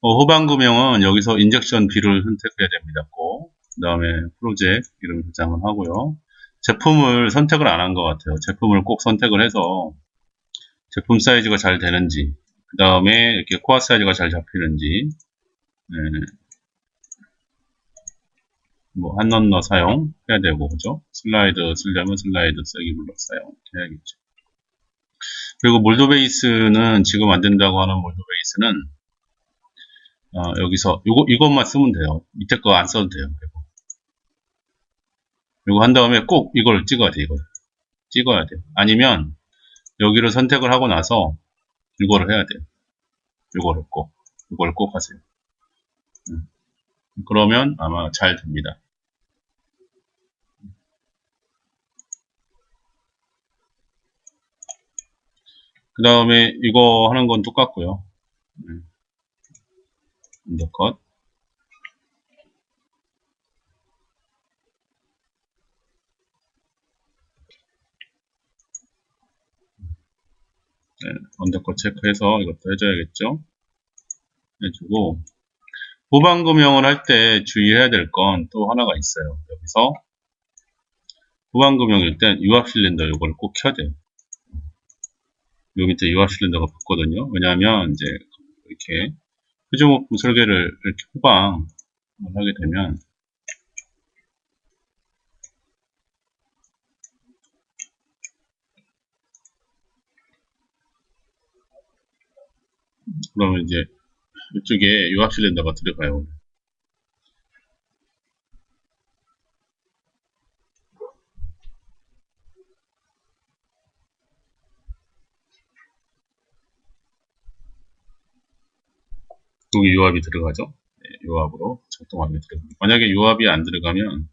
어, 후반금형은 여기서 인젝션 B를 선택해야 됩니다. 꼭. 그 다음에 프로젝트 이름 저장을 하고요. 제품을 선택을 안 한 것 같아요. 제품을 꼭 선택을 해서 제품 사이즈가 잘 되는지, 그 다음에 이렇게 코어 사이즈가 잘 잡히는지, 네. 뭐, 한 넘너 사용 해야 되고, 그죠? 슬라이드 쓰려면 슬라이드 쓰기 블록 사용 해야겠죠. 그리고 몰드 베이스는 지금 안 된다고 하는 몰드 베이스는 어, 여기서 이거 이것만 쓰면 돼요. 밑에 거 안 써도 돼요. 그리고 이거 한 다음에 꼭 이걸 찍어야 돼. 이걸 찍어야 돼. 아니면 여기를 선택을 하고 나서 이거를 해야 돼요. 이거를 꼭 이걸 꼭 하세요. 음. 그러면 아마 잘 됩니다. 그 다음에 이거 하는 건 똑같고요. 음. 언더컷 네, 언더컷 체크해서 이것도 해줘야겠죠. 해주고 후반금형을 할 때 주의해야 될 건 또 하나가 있어요. 여기서 후반금형일 땐 유압 실린더 이걸 꼭 켜야 돼요. 요 밑에 유압 실린더가 붙거든요. 왜냐하면 이제 이렇게 표준목품 설계를 이렇게 후방을 하게 되면 그러면 이제 이쪽에 유압 실린더가 들어가요. 여기 유압이 들어가죠. 네, 유압으로 작동하게 들어갑니다. 만약에 유압이 안 들어가면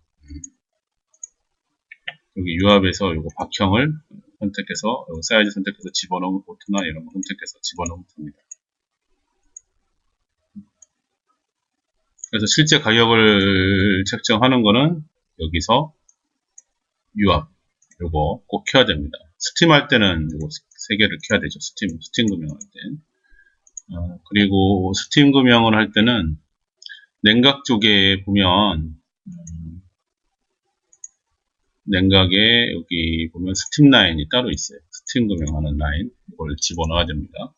여기 유압에서 요거 박형을 선택해서 사이즈 선택해서 집어넣으면 보트나 이런 거 선택해서 집어넣으면 됩니다. 그래서 실제 가격을 책정하는 거는 여기서 유압 요거 꼭 켜야 됩니다. 스팀 할 때는 요거 세 개를 켜야 되죠. 스팀 스팀 금융할 때. 어, 그리고 스팀 금형을 할 때는 냉각 쪽에 보면 음, 냉각에 여기 보면 스팀 라인이 따로 있어요. 스팀 금형하는 라인 이걸 집어넣어야 됩니다.